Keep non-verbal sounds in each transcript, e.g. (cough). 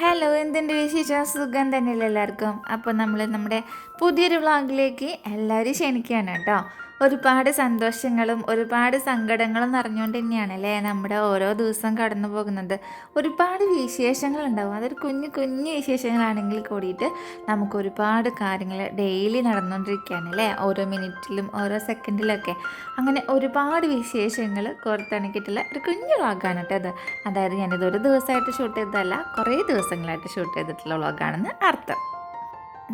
Hello എന്തിന്റെ വിശേഷം? സുഖം തന്നെയല്ലേ എല്ലാവർക്കും? അപ്പോൾ നമ്മൾ നമ്മുടെ പുതിയൊരു വ്ളോഗിലേക്ക് എല്ലാവരും ക്ഷണിക്കുകയാണ് കേട്ടോ. ഒരുപാട് സന്തോഷങ്ങളും ഒരുപാട് സങ്കടങ്ങളും നിറഞ്ഞുകൊണ്ട് തന്നെയാണ് അല്ലേ? നമ്മുടെ ഓരോ ദിവസം കടന്നു പോകുന്നത്. ഒരുപാട് വിശേഷങ്ങളുണ്ടാവും. അതൊരു കുഞ്ഞു കുഞ്ഞു വിശേഷങ്ങളാണെങ്കിൽ കൂടിയിട്ട് നമുക്ക് ഒരുപാട് കാര്യങ്ങൾ ഡെയിലി നടന്നുകൊണ്ടിരിക്കുകയാണ് അല്ലേ? ഓരോ മിനിറ്റിലും ഓരോ സെക്കൻഡിലൊക്കെ അങ്ങനെ ഒരുപാട് വിശേഷങ്ങൾ കോർത്തിണക്കിയിട്ടുള്ള ഒരു കുഞ്ഞു വ്ളോഗാണ് കേട്ടോ അത് അതായത് ഞാനിത് ഒരു ദിവസമായിട്ട് ഷൂട്ട് ചെയ്തതല്ല കുറേ ദിവസങ്ങളായിട്ട് ഷൂട്ട് ചെയ്തിട്ടുള്ള വ്ളോഗാണെന്ന് അർത്ഥം.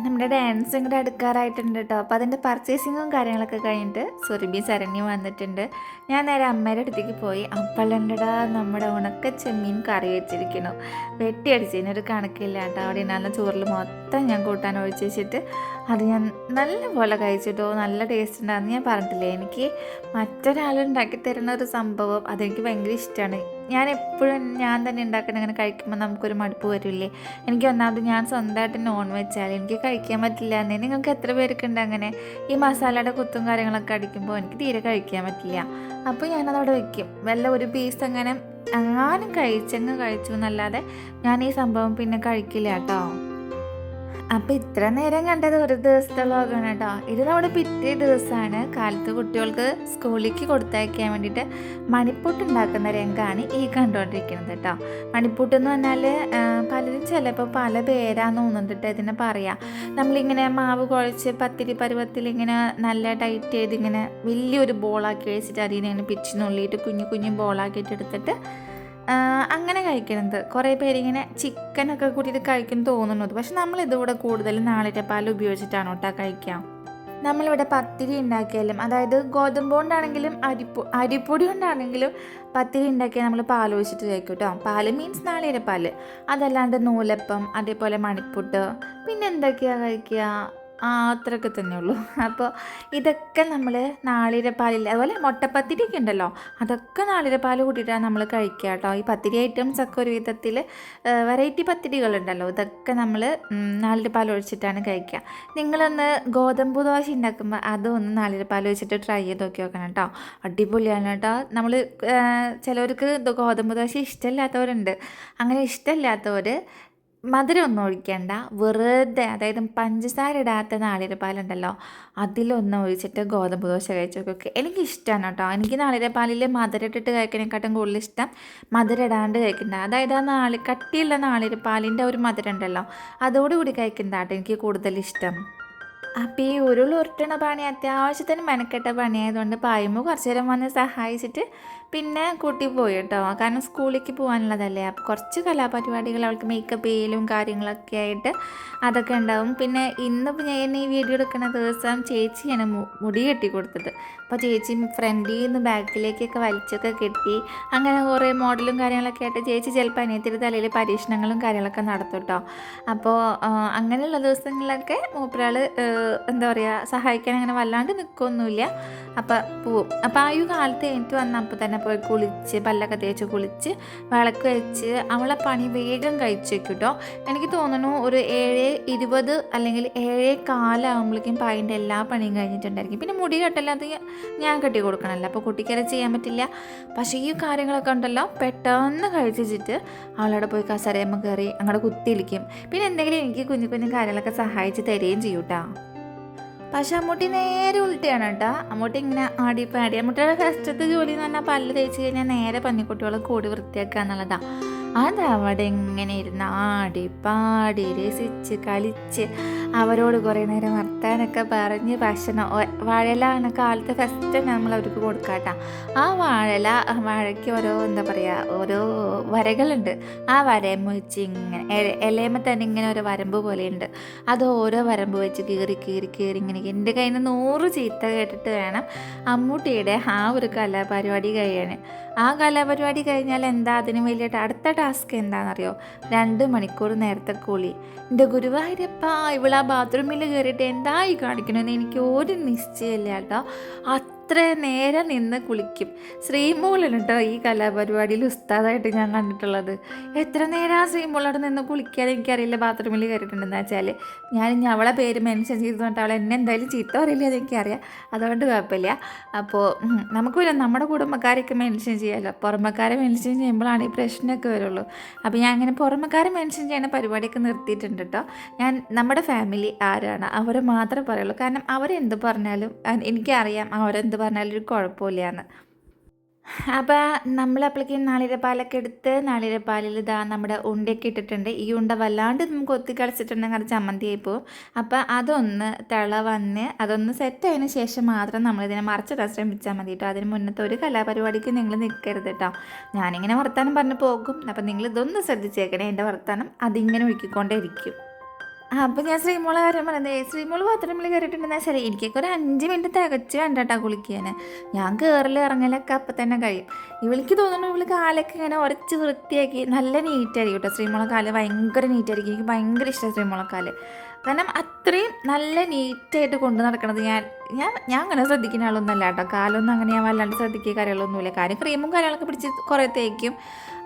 നമ്മുടെ ഡാൻസും കൂടെ അടുക്കാറായിട്ടുണ്ട് കേട്ടോ അപ്പോൾ അതിന്റെ പർച്ചേസിങ്ങും കാര്യങ്ങളൊക്കെ കഴിഞ്ഞിട്ട് സുരഭി ശരണ്യം വന്നിട്ടുണ്ട്. ഞാൻ നേരെ അമ്മയുടെ അടുത്തേക്ക് പോയി. അപ്പളണ്ടടാ നമ്മുടെ ഉണക്ക ചെമ്മീൻ കറി വെച്ചിരിക്കണോ വെട്ടി അടിച്ചതിനൊരു കണക്കില്ല കേട്ടോ അവിടെ ഉണ്ടാകുന്ന ചോറിൽ മൊത്തം ഞാൻ കൂട്ടാൻ ഒഴിച്ച് വെച്ചിട്ട് അത് ഞാൻ നല്ലപോലെ കഴിച്ചിട്ടോ നല്ല ടേസ്റ്റ് ഉണ്ടാകുന്ന ഞാൻ പറഞ്ഞിട്ടില്ലേ എനിക്ക് മറ്റൊരാൾ ഉണ്ടാക്കി തരുന്ന ഒരു സംഭവം അതെനിക്ക് ഭയങ്കര ഇഷ്ടമാണ് ഞാൻ എപ്പോഴും ഞാൻ തന്നെ ഉണ്ടാക്കുന്ന അങ്ങനെ കഴിക്കുമ്പോൾ നമുക്കൊരു മടുപ്പ് വരില്ലേ? എനിക്ക് ഒന്നാമത് ഞാൻ സ്വന്തമായിട്ട് നോൺ വെച്ചാൽ എനിക്ക് കഴിക്കാൻ പറ്റില്ല. എന്നേ നിങ്ങൾക്ക് എത്ര പേർക്കുണ്ട് അങ്ങനെ? ഈ മസാലയുടെ കുത്തും കാര്യങ്ങളൊക്കെ അടിക്കുമ്പോൾ എനിക്ക് തീരെ കഴിക്കാൻ പറ്റില്ല. അപ്പോൾ ഞാനതവിടെ വെക്കും. വല്ല ഒരു പീസ് അങ്ങനെ എങ്ങാനും കഴിച്ചങ്ങ് കഴിച്ചു എന്നല്ലാതെ ഞാൻ ഈ സംഭവം പിന്നെ കഴിക്കില്ല കേട്ടോ. അപ്പോൾ ഇത്ര നേരം കണ്ടത് ഒരു ദിവസത്തെ വ്ളോഗാണ് കേട്ടോ. ഇത് നമ്മുടെ പിറ്റേ ദിവസമാണ്. കാലത്ത് കുട്ടികൾക്ക് സ്കൂളിലേക്ക് കൊടുത്തയക്കാൻ വേണ്ടിയിട്ട് മണിപ്പൂട്ട് ഉണ്ടാക്കുന്ന രംഗമാണ് ഈ കണ്ടുകൊണ്ടിരിക്കുന്നത് കേട്ടോ. മണിപ്പൂട്ട് എന്ന് പറഞ്ഞാൽ പലരും ചിലപ്പോൾ പല പേരാന്ന് തോന്നുന്നുണ്ട് ഇതിനെ പറയാം. നമ്മളിങ്ങനെ മാവ് കുഴച്ച് പത്തിരി പരുവത്തിൽ ഇങ്ങനെ നല്ല ടൈറ്റ് ചെയ്ത് ഇങ്ങനെ വലിയൊരു ബോളാക്കി വെച്ചിട്ട് അതിനെ ഇങ്ങനെ പിച്ചിനുള്ളിയിട്ട് കുഞ്ഞു കുഞ്ഞു ബോളാക്കിയിട്ട് എടുത്തിട്ട് അങ്ങനെ കഴിക്കുന്നത് കുറേ പേരിങ്ങനെ ചിക്കനൊക്കെ കൂട്ടിയിട്ട് കഴിക്കും തോന്നുന്നത് പക്ഷെ നമ്മൾ ഇതുകൂടെ കൂടുതൽ പാൽ ഉപയോഗിച്ചിട്ടാണ് കേട്ടോ കഴിക്കുക. നമ്മളിവിടെ പത്തിരി ഉണ്ടാക്കിയാലും അതായത് ഗോതമ്പ് കൊണ്ടാണെങ്കിലും അരിപ്പൊ അരിപ്പൊടി കൊണ്ടാണെങ്കിലും പത്തിരി ഉണ്ടാക്കിയാൽ നമ്മൾ പാൽ ഒഴിച്ചിട്ട് കഴിക്കും കേട്ടോ. പാൽ മീൻസ് നാളികേര പാൽ. അതല്ലാണ്ട് നൂലപ്പം അതേപോലെ മണിപ്പുട്ട് പിന്നെ എന്തൊക്കെയാണ് കഴിക്കുക? ആ അത്രയൊക്കെ തന്നെ ഉള്ളൂ അപ്പോൾ ഇതൊക്കെ നമ്മൾ നാളിരപ്പാലിൽ അതുപോലെ മുട്ടപ്പത്തിരിയൊക്കെ ഉണ്ടല്ലോ അതൊക്കെ നാളിരപ്പാൽ കൂട്ടിയിട്ടാണ് നമ്മൾ കഴിക്കുക കേട്ടോ. ഈ പത്തിരി ഐറ്റംസ് ഒക്കെ ഒരു വിധത്തിൽ വെറൈറ്റി പത്തിരികളുണ്ടല്ലോ ഇതൊക്കെ നമ്മൾ നാളിരപ്പാൽ ഒഴിച്ചിട്ടാണ് കഴിക്കുക. നിങ്ങളൊന്ന് ഗോതമ്പ് ദോശ ഉണ്ടാക്കുമ്പോൾ അതൊന്ന് നാളിരപ്പാൽ ഒഴിച്ചിട്ട് ട്രൈ ചെയ്ത് നോക്കി നോക്കണം കേട്ടോ. അടിപൊളിയാണ് കേട്ടോ. നമ്മൾ ചിലവർക്ക് ഗോതമ്പ് ദോശ ഇഷ്ടമില്ലാത്തവരുണ്ട്. അങ്ങനെ ഇഷ്ടമില്ലാത്തവർ മധുരം ഒന്നും ഒഴിക്കണ്ട. വെറുതെ അതായത് പഞ്ചസാര ഇടാത്ത നാളികേരപ്പാലുണ്ടല്ലോ അതിലൊന്നും ഒഴിച്ചിട്ട് ഗോതമ്പ് ദോശ കഴിച്ചു നോക്കുക എനിക്ക് ഇഷ്ടമാണ് കേട്ടോ. എനിക്ക് നാളികേരപ്പാലിൽ മധുരം ഇട്ടിട്ട് കഴിക്കുന്നതിനെക്കാട്ടും കൂടുതൽ ഇഷ്ടം മധുരം ഇടാണ്ട് കഴിക്കണ്ട. അതായത് ആ നാളി കട്ടിയുള്ള നാളികേരപ്പാലിന്റെ ഒരു മധുരം ഉണ്ടല്ലോ അതോടുകൂടി കഴിക്കുന്നതാട്ടോ എനിക്ക് കൂടുതൽ ഇഷ്ടം അപ്പോൾ ഈ ഉരുൾ ഉരുട്ടണ പണി അത്യാവശ്യത്തിന് മെനക്കെട്ട പണിയായതുകൊണ്ട് പായുമ്പോൾ കുറച്ചു നേരം വന്ന് സഹായിച്ചിട്ട് പിന്നെ കൂട്ടി പോയി കേട്ടോ. കാരണം സ്കൂളിലേക്ക് പോകാനുള്ളതല്ലേ. അപ്പോൾ കുറച്ച് കലാപരിപാടികൾ അവൾക്ക് മേക്കപ്പ് ചെയ്യലും കാര്യങ്ങളൊക്കെ ആയിട്ട് അതൊക്കെ ഉണ്ടാവും. പിന്നെ ഇന്നിപ്പോൾ ഞാൻ ഈ വീഡിയോ എടുക്കുന്ന ദിവസം ചേച്ചിയാണ് മുടി കെട്ടി കൊടുത്തത്. അപ്പോൾ ചേച്ചി ഫ്രണ്ടിൽ നിന്ന് ബാക്കിലേക്കൊക്കെ വലിച്ചൊക്കെ കെട്ടി അങ്ങനെ കുറേ മോഡലും കാര്യങ്ങളൊക്കെ ആയിട്ട് ചേച്ചി ചിലപ്പോൾ അനിയത്തിന്റെ തലയിൽ പരീക്ഷണങ്ങളും കാര്യങ്ങളൊക്കെ നടത്തും കേട്ടോ. അപ്പോൾ അങ്ങനെയുള്ള ദിവസങ്ങളിലൊക്കെ മൂപ്പരാൾ എന്താ പറയുക സഹായിക്കാൻ അങ്ങനെ വല്ലാണ്ട് നിൽക്കൊന്നുമില്ല അപ്പം പോവും അപ്പോൾ ആ ഒരു കാലത്ത് എനിക്ക് വന്ന അപ്പോൾ തന്നെ പോയി കുളിച്ച് പല്ലൊക്കെ തേച്ച് കുളിച്ച് വിളക്ക് വെച്ച് അവളെ പണി വേഗം കഴിച്ചു വെക്കും കേട്ടോ എനിക്ക് തോന്നുന്നു ഒരു ഏഴ് ഇരുപത് അല്ലെങ്കിൽ ഏഴേ കാലാകുമ്പോഴേക്കും പായിന്റെ എല്ലാ പണിയും കഴിഞ്ഞിട്ടുണ്ടായിരിക്കും. പിന്നെ മുടി കെട്ടല്ലാതെ ഞാൻ കെട്ടി കൊടുക്കണമല്ലോ അപ്പോൾ കുട്ടിക്കാരെ ചെയ്യാൻ പറ്റില്ല. പക്ഷേ ഈ കാര്യങ്ങളൊക്കെ ഉണ്ടല്ലോ പെട്ടെന്ന് കഴിച്ചിട്ട് അവളവിടെ പോയി കസരയമ്മ കയറി അങ്ങോട്ട് കുത്തിയിരിക്കും. പിന്നെ എന്തെങ്കിലും എനിക്ക് കുഞ്ഞു കുഞ്ഞു കാര്യങ്ങളൊക്കെ സഹായിച്ച് തരികയും ചെയ്യും കേട്ടോ പക്ഷെ അമ്മൂട്ടി നേരെ ഉൾട്ടിയാണ് കേട്ടോ. അമ്മൂട്ടി ഇങ്ങനെ പാടി അമ്മൂട്ടിയുടെ ഫസ്റ്റത്തെ ജോലി എന്ന് പറഞ്ഞാൽ പല്ല് തേച്ച് കഴിഞ്ഞാൽ നേരെ പന്നിക്കുട്ടികളെ കൂടി വൃത്തിയാക്കുക എന്നുള്ളതാണ് അതവിടെ ഇങ്ങനെ ഇരുന്ന് ആടി പാടി രസിച്ച് കളിച്ച് അവരോട് കുറേ നേരം വർത്താനൊക്കെ പറഞ്ഞ് ഭക്ഷണം വാഴല എന്ന കാലത്ത് ഫസ്റ്റ് നമ്മൾ അവർക്ക് കൊടുക്കാട്ടാ. ആ വാഴല വാഴയ്ക്ക് ഓരോ എന്താ പറയുക ഓരോ വരകളുണ്ട്. ആ വരമ്പ് വെച്ച് ഇങ്ങനെ ഇലയമ്മ തന്നെ ഇങ്ങനെ ഒരു വരമ്പ് പോലെയുണ്ട്. അത് ഓരോ വരമ്പ് വെച്ച് കീറി കീറി കീറി ഇങ്ങനെ എന്റെ കയ്യിൽ നിന്ന് നൂറ് ചീത്ത കേട്ടിട്ട് വേണം അമ്മൂട്ടിയുടെ ആ ഒരു കലാപരിപാടി കഴിയാൻ. ആ കലാപരിപാടി കഴിഞ്ഞാൽ എന്താ അതിന് വേണ്ടിയിട്ട് അടുത്ത ടാസ്ക് എന്താണെന്നറിയോ? രണ്ട് മണിക്കൂർ നേരത്തെ കൂളി. എന്റെ ഗുരുവായൂരപ്പ ഇവളാ ബാത്റൂമിൽ കയറിയിട്ട് എന്തായി കാണിക്കണമെന്ന് എനിക്ക് ഒരു നിശ്ചയമില്ല കേട്ടോ. എത്ര നേരം നിന്ന് കുളിക്കും. ശ്രീമൂലൻ കേട്ടോ ഈ കലാപരിപാടിയിൽ ഉസ്താദായിട്ട് ഞാൻ കണ്ടിട്ടുള്ളത്. എത്ര നേരം ആ ശ്രീമൂളോട് നിന്ന് കുളിക്കാതെ എനിക്കറിയില്ല ബാത്റൂമിൽ കയറിയിട്ടുണ്ടെന്ന് വെച്ചാൽ ഞാൻ ഇനി അവളെ പേര് മെൻഷൻ ചെയ്തുകൊണ്ട് അവൾ എന്നെ എന്തായാലും ചീത്ത പറയില്ല അതെനിക്കറിയാം അതുകൊണ്ട് കുഴപ്പമില്ല. അപ്പോൾ നമുക്ക് നമ്മുടെ കുടുംബക്കാരെയൊക്കെ മെൻഷൻ ചെയ്യാമല്ലോ പുറമക്കാരെ മെൻഷൻ ചെയ്യുമ്പോഴാണ് ഈ പ്രശ്നമൊക്കെ വരുള്ളൂ. അപ്പോൾ ഞാൻ അങ്ങനെ പുറമക്കാരെ മെൻഷൻ ചെയ്യുന്ന പരിപാടിയൊക്കെ നിർത്തിയിട്ടുണ്ട് കേട്ടോ ഞാൻ നമ്മുടെ ഫാമിലി ആരാണ്? അവർ മാത്രമേ പറയുള്ളൂ. കാരണം അവരെന്ത് പറഞ്ഞാലും എനിക്കറിയാം അവരെന്ത് പറഞ്ഞാലും ഒരു കുഴപ്പമില്ലയെന്ന്. അപ്പോൾ നമ്മൾ അപ്പോഴേക്കും നാളിരപ്പാലൊക്കെ എടുത്ത് നാളിരപ്പാലിൽ ഇതാ നമ്മുടെ ഉണ്ടയൊക്കെ ഇട്ടിട്ടുണ്ട്. ഈ ഉണ്ട വല്ലാണ്ട് നമുക്ക് ഒത്തി കളിച്ചിട്ടുണ്ടെങ്കിൽ അത് ചമ്മന്തിയായി പോകും. അപ്പോൾ അതൊന്ന് തിള വന്ന് അതൊന്ന് സെറ്റ് ആയതിനു ശേഷം മാത്രം നമ്മളിതിനെ മറച്ചിടാൻ ശ്രമിച്ചാൽ മതി കേട്ടോ. അതിന് മുന്നത്തെ ഒരു കലാപരിപാടിക്ക് നിങ്ങൾ നിൽക്കരുത് കേട്ടോ. ഞാനിങ്ങനെ വർത്താനം പറഞ്ഞ് പോകും. അപ്പോൾ നിങ്ങൾ ഇതൊന്ന് ശ്രദ്ധിച്ചേക്കണേ. എന്റെ വർത്താനം അതിങ്ങനെ ഒഴുക്കിക്കൊണ്ടേ ഇരിക്കും അപ്പോൾ ഞാൻ ശ്രീമോളെ കാര്യം പറയുന്നത് ശ്രീമോൾ ബാത്റൂമിൽ കയറിയിട്ടുണ്ടെന്ന് വെച്ചാൽ എനിക്കൊക്കെ ഒരു അഞ്ച് മിനിറ്റ് തികച്ച് വേണ്ടട്ടാ കുളിക്കാൻ ഞാൻ കയറൽ ഇറങ്ങലൊക്കെ അപ്പം തന്നെ കഴിയും. ഇവൾക്ക് തോന്നുന്നു ഇവൾ കാലൊക്കെ ഇങ്ങനെ ഉരച്ച് വൃത്തിയാക്കി നല്ല നീറ്റായിരിക്കും കേട്ടോ ശ്രീമോളെ കാൽ. ഭയങ്കര നീറ്റായിരിക്കും എനിക്ക് ഭയങ്കര ഇഷ്ടമാണ് ശ്രീമോളെ കാൽ. കാരണം അത്രയും നല്ല നീറ്റായിട്ട് കൊണ്ട് നടക്കണത് ഞാൻ ഞാൻ ഞാൻ അങ്ങനെ ശ്രദ്ധിക്കുന്ന ആളൊന്നുമല്ല കേട്ടോ. കാലൊന്നും അങ്ങനെ ഞാൻ വല്ലാണ്ട് ശ്രദ്ധിക്കുക കാര്യങ്ങളൊന്നുമില്ല. കാര്യം ക്രീമും കാര്യങ്ങളൊക്കെ പിടിച്ച് കുറേ തേക്കും.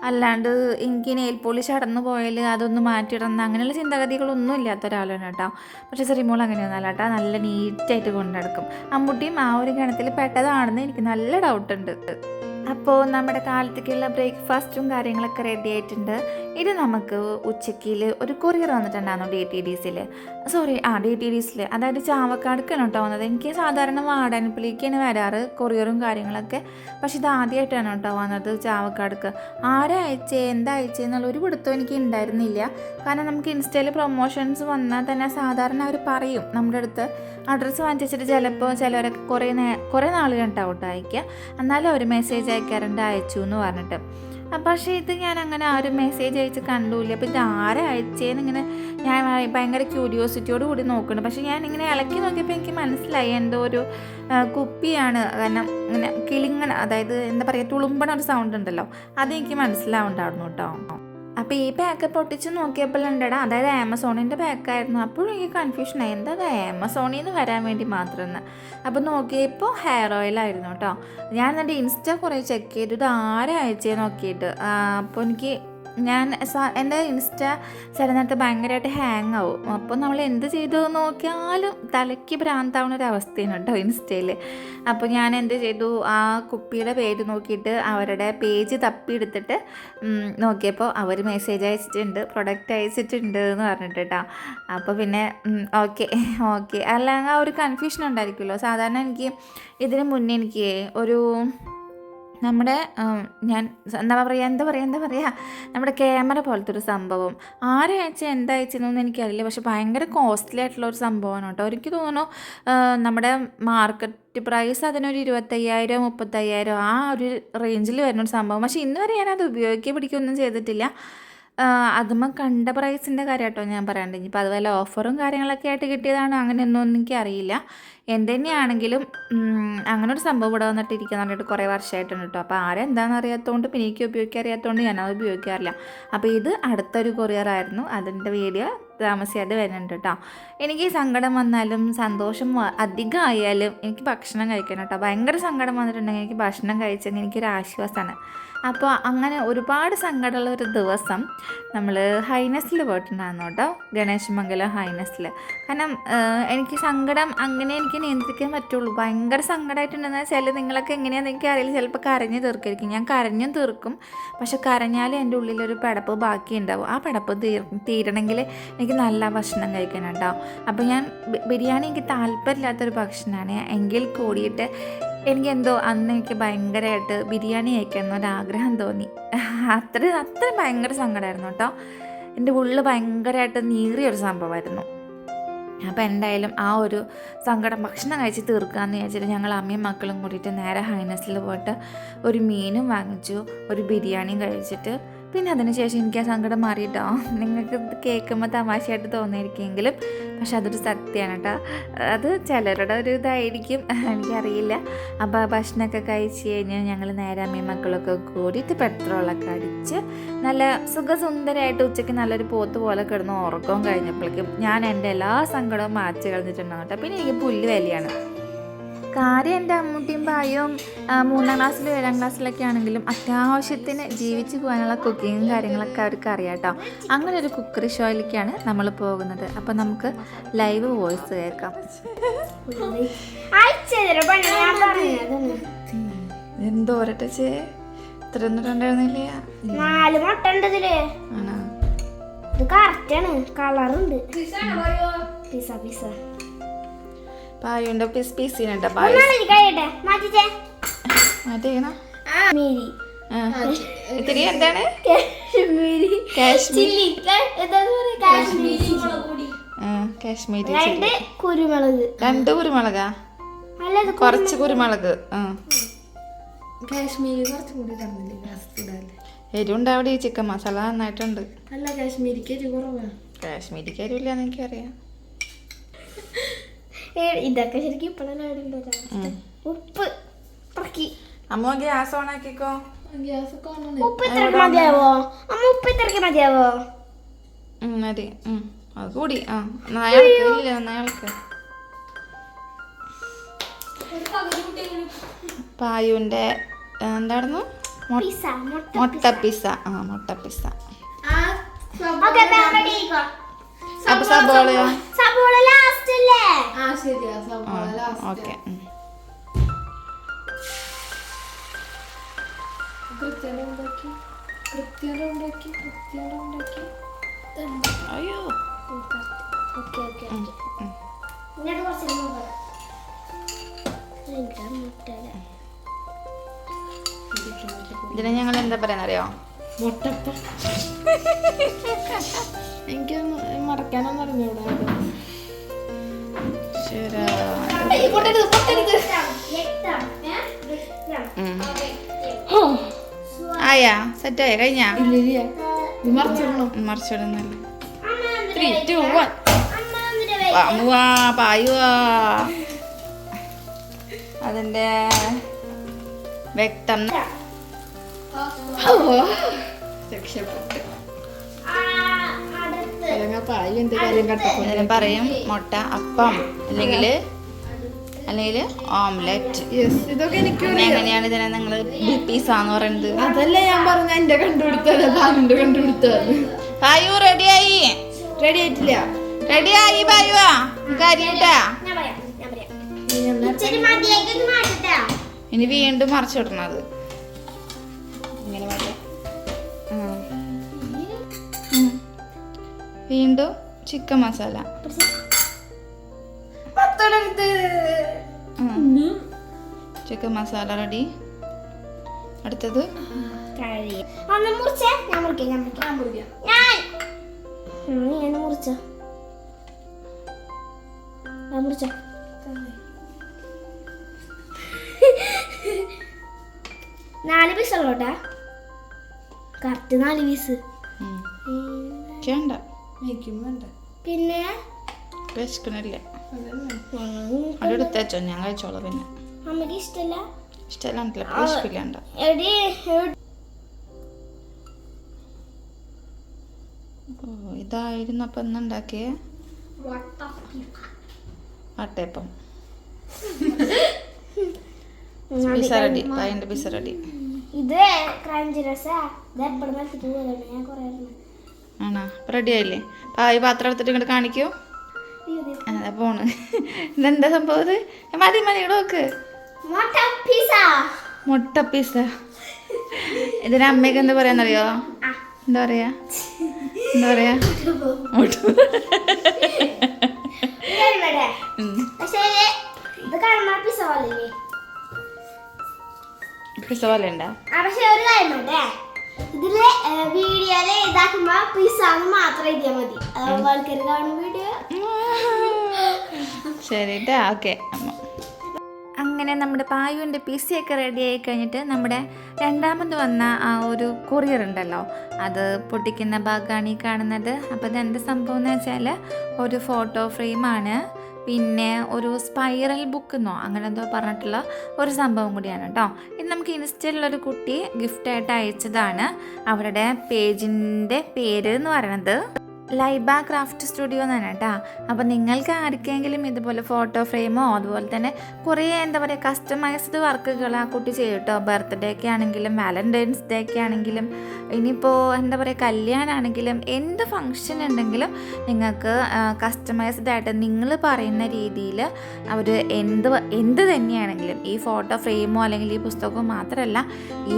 അല്ലാണ്ട് എനിക്ക് നെയിൽ പോളിഷ് അടന്നു പോയാൽ അതൊന്ന് മാറ്റിയിടണം അങ്ങനെയുള്ള ചിന്താഗതികളൊന്നും ഇല്ലാത്ത ഒരാളാണ് കേട്ടോ. പക്ഷേ ചെറിയമോൾ അങ്ങനെയൊന്നുമല്ല കേട്ടോ. നല്ല നീറ്റായിട്ട് കൊണ്ടു നടക്കും. അമ്മൂട്ടിയും ആ ഒരു ഗണത്തിൽ പെട്ടതാണെന്ന് എനിക്ക് നല്ല ഡൗട്ടുണ്ട് അപ്പോൾ നമ്മുടെ കാലത്തേക്കുള്ള ബ്രേക്ക്ഫാസ്റ്റും കാര്യങ്ങളൊക്കെ റെഡി ആയിട്ടുണ്ട്. ഇത് നമുക്ക് ഉച്ചയ്ക്കിൽ ഒരു കൊറിയർ വന്നിട്ടുണ്ടായിരുന്നു ഡി ടി ഡി സിയിൽ സോറി ആ ഡി ടി ഡിസിൽ അതായത് ചാവക്കാടക്കാണ് കേട്ടോ വന്നത്. എനിക്ക് സാധാരണ വാടാനപ്പിലേക്കാണ് വരാറ് കൊറിയറും കാര്യങ്ങളൊക്കെ. പക്ഷെ ഇത് ആദ്യമായിട്ടാണ് കേട്ടോ വന്നത് ചാവക്കാടക്ക്. ആരയച്ചേ എന്താ അയച്ചേ എന്നുള്ള ഒരു പിടുത്തം എനിക്ക് ഉണ്ടായിരുന്നില്ല കാരണം നമുക്ക് ഇൻസ്റ്റയിൽ പ്രൊമോഷൻസ് വന്നാൽ തന്നെ സാധാരണ അവർ പറയും നമ്മുടെ അടുത്ത്. അഡ്രസ്സ് വാങ്ങിച്ചിട്ട് ചിലപ്പോൾ ചിലവരൊക്കെ കുറേ നേ കുറേ നാൾ കണ്ടാവും കേട്ടോ അയക്കുക എന്നാലും അവർ മെസ്സേജ് അയക്കാറുണ്ട് അയച്ചു എന്ന് പറഞ്ഞിട്ട്. പക്ഷേ ഇത് ഞാൻ അങ്ങനെ ആ ഒരു മെസ്സേജ് അയച്ച് കണ്ടുമില്ല അപ്പോൾ ഇത് ആരെ അയച്ചേന്ന് ഇങ്ങനെ ഞാൻ ഭയങ്കര ക്യൂരിയോസിറ്റിയോട് കൂടി നോക്കുന്നുണ്ട്. പക്ഷേ ഞാൻ ഇങ്ങനെ ഇളക്കി നോക്കിയപ്പോൾ എനിക്ക് മനസ്സിലായി എന്തോ ഒരു കുപ്പിയാണ്. കാരണം ഇങ്ങനെ കിളിങ്ങണ അതായത് എന്താ പറയുക തുളുമ്പണ ഒരു സൗണ്ട് ഉണ്ടല്ലോ. അതെനിക്ക് മനസ്സിലാവുന്നുണ്ടായിരുന്നു കേട്ടോ. അപ്പോൾ ഈ പാക്ക് പൊട്ടിച്ച് നോക്കിയപ്പോഴുണ്ടടാ അതായത് ആമസോണിന്റെ പാക്കായിരുന്നു അപ്പോഴും എനിക്ക് കൺഫ്യൂഷനായി എന്താ ആമസോണിൽ നിന്ന് വരാൻ വേണ്ടി മാത്രമെന്ന്. അപ്പോൾ നോക്കിയപ്പോൾ ഹെയർ ഓയിലായിരുന്നു കേട്ടോ ഞാൻ എന്റെ ഇൻസ്റ്റ കുറേ ചെക്ക് ചെയ്തു. ഇത് ആരും അയച്ചേ നോക്കിയിട്ട്. അപ്പോൾ എനിക്ക് ഞാൻ എന്റെ ഇൻസ്റ്റ ചില നേരത്തെ ഭയങ്കരമായിട്ട് ഹാങ് ആവും. അപ്പോൾ നമ്മൾ എന്ത് ചെയ്തു നോക്കിയാലും തലയ്ക്ക് ഭ്രാന്താവുന്ന ഒരു അവസ്ഥയാണ് കേട്ടോ ഇൻസ്റ്റയിൽ അപ്പോൾ ഞാൻ എന്ത് ചെയ്തു? ആ കുപ്പിയുടെ പേര് നോക്കിയിട്ട് അവരുടെ പേജ് തപ്പിയെടുത്തിട്ട് നോക്കിയപ്പോൾ അവർ മെസ്സേജ് അയച്ചിട്ടുണ്ട് പ്രൊഡക്റ്റ് അയച്ചിട്ടുണ്ട് എന്ന് പറഞ്ഞിട്ട് കേട്ടോ. അപ്പോൾ പിന്നെ ഓക്കെ ഓക്കെ അല്ലെങ്കിൽ ആ ഒരു കൺഫ്യൂഷൻ ഉണ്ടായിരിക്കുമല്ലോ. സാധാരണ എനിക്ക് ഇതിന് മുന്നേ എനിക്ക് ഒരു നമ്മുടെ ഞാൻ എന്താ പറയുക എന്താ പറയുക എന്താ പറയുക നമ്മുടെ ക്യാമറ പോലത്തെ ഒരു സംഭവം എന്താ എന്താഴ്ചയെന്നൊന്നും എനിക്കറിയില്ല. പക്ഷെ ഭയങ്കര കോസ്റ്റ്ലി ആയിട്ടുള്ള ഒരു സംഭവമാണ് കേട്ടോ. എനിക്ക് തോന്നുന്നു നമ്മുടെ മാർക്കറ്റ് പ്രൈസ് അതിനൊരു ഇരുപത്തയ്യായിരം മുപ്പത്തയ്യായിരം ആ ഒരു റേഞ്ചിൽ വരുന്ന ഒരു സംഭവം. പക്ഷേ ഇന്ന് വരെ ഞാനത് ഉപയോഗിക്കുക പിടിക്കുകയൊന്നും ചെയ്തിട്ടില്ല. അതുമ്മ കണ്ട പ്രൈസിന്റെ കാര്യം കേട്ടോ ഞാൻ പറയാണ്ട്. ഇനിയിപ്പോൾ അതുപോലെ ഓഫറും കാര്യങ്ങളൊക്കെ ആയിട്ട് കിട്ടിയതാണ് അങ്ങനെയൊന്നും എനിക്ക് അറിയില്ല. എന്റെ തന്നെയാണെങ്കിലും അങ്ങനെ ഒരു സംഭവം ഇവിടെ വന്നിട്ട് ഇരിക്കുന്ന പറഞ്ഞിട്ട് കുറേ വർഷമായിട്ടുണ്ട് കേട്ടോ അപ്പോൾ ആരെന്താണെന്ന് അറിയാത്തതുകൊണ്ട് പിന്നെ എനിക്ക് ഉപയോഗിക്കാൻ അറിയാത്തതുകൊണ്ട് ഞാനത് ഉപയോഗിക്കാറില്ല. അപ്പോൾ ഇത് അടുത്തൊരു കൊറിയർ ആയിരുന്നു. അതിന്റെ വീഡിയോ താമസിയാതെ വരുന്നുണ്ട് കേട്ടോ എനിക്ക് സങ്കടം വന്നാലും സന്തോഷം അധികമായാലും എനിക്ക് ഭക്ഷണം കഴിക്കണം കേട്ടോ ഭയങ്കര സങ്കടം വന്നിട്ടുണ്ടെങ്കിൽ എനിക്ക് ഭക്ഷണം കഴിച്ചെങ്കിൽ എനിക്കൊരു ആശ്വാസമാണ് അപ്പോൾ അങ്ങനെ ഒരുപാട് സങ്കടമുള്ള ഒരു ദിവസം നമ്മൾ ഹൈനസിൽ പോയിട്ടുണ്ടായിരുന്നു കേട്ടോ. ഗണേശമംഗലം ഹൈനസിൽ കാരണം എനിക്ക് സങ്കടം അങ്ങനെ എനിക്ക് നിയന്ത്രിക്കാൻ പറ്റുള്ളൂ. ഭയങ്കര സങ്കടമായിട്ടുണ്ടെന്ന് വെച്ചാൽ നിങ്ങളൊക്കെ എങ്ങനെയാണെന്ന് എനിക്ക് അറിയില്ല ചിലപ്പോൾ കരഞ്ഞ് തീർക്കായിരിക്കും. ഞാൻ കരഞ്ഞും തീർക്കും. പക്ഷെ കരഞ്ഞാൽ എന്റെ ഉള്ളിലൊരു പടപ്പ് ബാക്കി ഉണ്ടാവും ആ പടപ്പ് തീർ തീരണമെങ്കിൽ എനിക്ക് നല്ല ഭക്ഷണം കഴിക്കണം അപ്പോൾ ഞാൻ ബിരിയാണി എനിക്ക് താല്പര്യമില്ലാത്തൊരു ഭക്ഷണമാണ്. എങ്കിൽ കൂടിയിട്ട് എനിക്ക് എന്തോ അന്ന് എനിക്ക് ഭയങ്കരമായിട്ട് ബിരിയാണി കഴിക്കണം ഒരാഗ്രഹം തോന്നി. അത്ര അത്ര ഭയങ്കര സങ്കടമായിരുന്നു കേട്ടോ. എന്റെ ഉള്ളിൽ ഭയങ്കരമായിട്ട് നീറിയൊരു സംഭവമായിരുന്നു. അപ്പോൾ എന്തായാലും ആ ഒരു സങ്കടം ഭക്ഷണം കഴിച്ച് തീർക്കാമെന്ന് വിചാരിച്ചിട്ട് ഞങ്ങൾ അമ്മയും മക്കളും കൂടിയിട്ട് നേരെ ഹൈനസിൽ പോയിട്ട് ഒരു മീനും വാങ്ങിച്ചു ഒരു ബിരിയാണിയും കഴിച്ചിട്ട് പിന്നെ അതിനുശേഷം എനിക്ക് ആ സങ്കടം മാറിയിട്ടോ. നിങ്ങൾക്ക് ഇത് കേൾക്കുമ്പോൾ തമാശയായിട്ട് തോന്നിയിരിക്കുമെങ്കിലും പക്ഷെ അതൊരു സത്യമാണ് കേട്ടോ അത് ചിലരുടെ ഒരു ഇതായിരിക്കും. എനിക്കറിയില്ല. അപ്പോൾ ഭക്ഷണമൊക്കെ കഴിച്ച് കഴിഞ്ഞ് ഞങ്ങൾ നേരെ അമ്മയും മക്കളൊക്കെ കൂടിയിട്ട് പെട്രോളൊക്കെ അടിച്ച് നല്ല സുഖസുന്ദരമായിട്ട് ഉച്ചയ്ക്ക് നല്ലൊരു പോത്ത് പോലെ കിടന്ന് ഉറക്കവും കഴിഞ്ഞപ്പോഴേക്കും ഞാൻ എന്റെ എല്ലാ സങ്കടവും മാറ്റി കളഞ്ഞിട്ടുണ്ടാവും കേട്ടോ പിന്നെ എനിക്ക് പുല്ല് വിലയാണ്. കാര്യം എന്റെ അമ്മൂട്ടിയും ഭായും മൂന്നാം ക്ലാസ്സിലും ഏഴാം ക്ലാസ്സിലൊക്കെ ആണെങ്കിലും അത്യാവശ്യത്തിന് ജീവിച്ചു പോകാനുള്ള കുക്കിങ്ങും കാര്യങ്ങളൊക്കെ അവർക്ക് അറിയാം കേട്ടോ. അങ്ങനെ ഒരു കുക്കറി ഷോയിലേക്കാണ് നമ്മൾ പോകുന്നത്. അപ്പോൾ നമുക്ക് ലൈവ് വോയിസ് കേൾക്കാം. എന്തോ ഇത്ര ഉണ്ടായിരുന്നില്ല നാല് മുട്ട ആണോ? ഇത് കറക്റ്റാണ് കളറുണ്ട് പിസ പിസ പായുണ്ട്. പീസ് പായ മാറ്റിച്ചേ. മാറ്റേക്കണോ മീരി. ആ. ഇത്തിരി എന്താണ്? കാശ്മീരി. കാശ്മീരി. ആ കാശ്മീരി രണ്ട് കുരുമുളക്. രണ്ട് കുരുമുളകാ? അല്ല കുറച്ച് കുരുമുളക്. കാശ്മീരി കുറച്ച് കൂടി എരിവുണ്ടാവിടെ ഈ ചിക്കൻ മസാല നന്നായിട്ടുണ്ട്. അല്ല കാശ്മീരിക്ക് എരിവില്ല കുറവാണ് കാശ്മീരിക്ക് എരിവില്ലാന്ന് എനിക്കറിയാം. ഇതൊക്കെ ശരിക്കും ഇപ്പഴാണ് ഉപ്പ് പറക്കി അമ്മ ഗ്യാസ് ഓൺ ആക്കിക്കോ. ഉപ്പ് ഇത്രക്ക് മതിയാവോ? അമ്മ ഉപ്പ് ഇത്രക്ക് മതിയാവോ? ഉം. അത് കൂടി. ആ നന്നായി ഇല്ല നന്നായി പായുവിന്റെ എന്തായിരുന്നു? പിസ മുട്ട മുട്ട പിസ്സ. ആ മുട്ട പിസ്സ. ഓക്കെ അപ്പൊ സബോളയോ സബോള. ലാസ്റ്റ് അല്ലേ? ആ ശരിയാ സബോള ലാസ്റ്റ് ഓക്കെ. അയ്യോ. ഓക്കെ ഓക്കെ ഇങ്ങോട്ട് കുറച്ച് ഇതിനെ ഞങ്ങൾ എന്താ പറയാന്നറിയോ? മുട്ടപ്പ. (laughs) എനിക്ക് മറക്കാനൊന്നും അറിഞ്ഞൂടാ. ആയാ സെറ്റായ? കഴിഞ്ഞാ? മറിച്ചിടുന്നല്ലേ. ത്രീ ടു വൺ പായുവാ. അതിന്റെ വ്യക്തം. രക്ഷപ്പെട്ടു. പറയും മുട്ട അപ്പം അല്ലെങ്കിൽ അല്ലെങ്കിൽ ഓംലെറ്റ് യെസ് ഇതൊക്കെ എനിക്ക് എങ്ങനെയാണ് ഇതിനെ നിങ്ങൾ പിസാന്ന് പറയുന്നത്? അതല്ല ഞാൻ പറഞ്ഞ എന്റെ കണ്ടുപിടുത്തത് പാലിന്റെ കണ്ടുപിടുത്തത് റെഡി റെഡിയായി റെഡി ആയിട്ടില്ല. റെഡിയായി ആയി കാര്യട്ടാ. ഞാൻ പറയാം ഞാൻ പറയാം ഇച്ചിരി മതിയാക്കി മാറ്റട്ടാ. ഇനി വീണ്ടും മറിച്ചിടണത്. വീണ്ടും chicken masala. Chicken masala ready. അടുത്തത്? നാല് പീസ് ഉള്ളോട്ടാ. കറക്റ്റ് നാല് പീസ് കേണ്ട ചെയ്യണ്ട എനിക്കും പിന്നെ? വിശക്കണില്ല അവിടെ ഞാൻ കഴിച്ചോളാം പിന്നെ. അമ്മയ്ക്ക് ഇഷ്ടല്ല. ഇഷ്ടമല്ല വിശപ്പില്ലാണ്ട ഓ ഇതായിരുന്നു അപ്പം ഇന്നുണ്ടാക്കിയ വട്ടയപ്പം. ബിസറടി റെഡി ബിസറടി ഇത് ക്രഞ്ചി രസാ. ഇത് എപ്പോഴും ഞാൻ കുറേ ആണോ? റെഡി ആയില്ലേ? ഈ പാത്രം എടുത്തിട്ട് ഇങ്ങോട്ട് കാണിക്കൂ. അതാ പോണ് ഇതെന്താ സംഭവം ഇത്? മതി മതി ഇവിടെ നോക്ക്. മുട്ട പിസ ഇതിന് അമ്മയ്ക്ക് എന്താ പറയാന്നറിയോ. എന്താ പറയാ? എന്താ പറയാ? മുട്ട. പിസ പോലെ ഉണ്ടാ ഇതിൽ വീഡിയോയിൽ ഇതാക്കുമ്പോ പിസ മാത്രം എഴുതിയാൽ മതി. ആൾക്കാർ കാണും വീഡിയോ. ശരി ഓക്കെ. അങ്ങനെ നമ്മുടെ പായുവിന്റെ പിസയൊക്കെ റെഡി ആയി കഴിഞ്ഞിട്ട് നമ്മുടെ രണ്ടാമത് വന്ന ആ ഒരു കൊറിയർ ഉണ്ടല്ലോ. അത് പൊട്ടിക്കുന്ന ഭാഗമാണ് ഈ കാണുന്നത്. അപ്പോൾ ഇതെന്ത് സംഭവം എന്ന് വെച്ചാൽ ഒരു ഫോട്ടോ ഫ്രെയിമാണ് പിന്നെ ഒരു സ്പൈറൽ ബുക്ക് എന്നോ അങ്ങനെ എന്തോ പറഞ്ഞിട്ടുള്ള ഒരു സംഭവം കൂടിയാണ് കേട്ടോ ഇത് നമുക്ക് ഇൻസ്റ്റയിലുള്ളൊരു കുട്ടി ഗിഫ്റ്റായിട്ട് അയച്ചതാണ്. അവരുടെ പേജിന്റെ പേര് എന്ന് പറയുന്നത് ലൈബ ക്രാഫ്റ്റ് സ്റ്റുഡിയോ എന്നാണ് കേട്ടോ. അപ്പോൾ നിങ്ങൾക്ക് ആർക്കെങ്കിലും ഇതുപോലെ ഫോട്ടോ ഫ്രെയിമോ അതുപോലെ തന്നെ കുറേ എന്താ പറയുക കസ്റ്റമൈസ്ഡ് വർക്കുകൾ ആ കുട്ടി ചെയ്യും കേട്ടോ. ബർത്ത്ഡേ ഒക്കെ ആണെങ്കിലും വാലന്റൈൻസ് ഡേ ഒക്കെ ആണെങ്കിലും ഇനിയിപ്പോൾ എന്താ പറയുക കല്യാണമാണെങ്കിലും എന്ത് ഫങ്ഷൻ ഉണ്ടെങ്കിലും നിങ്ങൾക്ക് കസ്റ്റമൈസ്ഡ് ആയിട്ട് നിങ്ങൾ പറയുന്ന രീതിയിൽ അവർ എന്ത് എന്ത് തന്നെയാണെങ്കിലും ഈ ഫോട്ടോ ഫ്രെയിമോ അല്ലെങ്കിൽ ഈ പുസ്തകമോ മാത്രമല്ല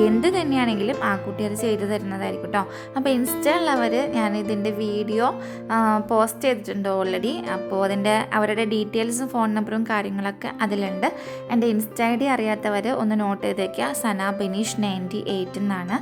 എന്ത് തന്നെയാണെങ്കിലും ആ കുട്ടി അത് ചെയ്തു തരുന്നതായിരിക്കും കേട്ടോ. അപ്പോൾ ഇൻസ്റ്റയിലുള്ളവർ ഞാൻ ഇതിന്റെ വീഡിയോ പോസ്റ്റ് ചെയ്തിട്ടുണ്ട് ഓൾറെഡി അപ്പോൾ അതിന്റെ അവരുടെ ഡീറ്റെയിൽസും ഫോൺ നമ്പറും കാര്യങ്ങളൊക്കെ അതിലുണ്ട്. എന്റെ ഇൻസ്റ്റ ഐ ഡി അറിയാത്തവർ ഒന്ന് നോട്ട് ചെയ്തേക്കുക. സന ബിനീഷ് നയന്റി എയ്റ്റ് എന്നാണ്.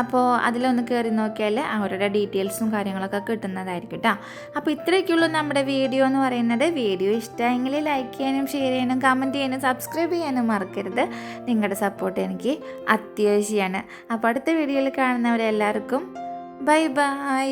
അപ്പോൾ അതിലൊന്ന് കയറി നോക്കിയാൽ അവരുടെ ഡീറ്റെയിൽസും കാര്യങ്ങളൊക്കെ കിട്ടുന്നതായിരിക്കും കേട്ടോ അപ്പോൾ ഇത്രയൊക്കെയുള്ളൂ നമ്മുടെ വീഡിയോ എന്ന് പറയുന്നത്. വീഡിയോ ഇഷ്ടമെങ്കിൽ ലൈക്ക് ചെയ്യാനും ഷെയർ ചെയ്യാനും കമന്റ് ചെയ്യാനും സബ്സ്ക്രൈബ് ചെയ്യാനും മറക്കരുത്. നിങ്ങളുടെ സപ്പോർട്ട് എനിക്ക് അത്യാവശ്യമാണ് അപ്പോൾ അടുത്ത വീഡിയോയിൽ കാണുന്നവരെല്ലാവർക്കും ബൈ ബൈ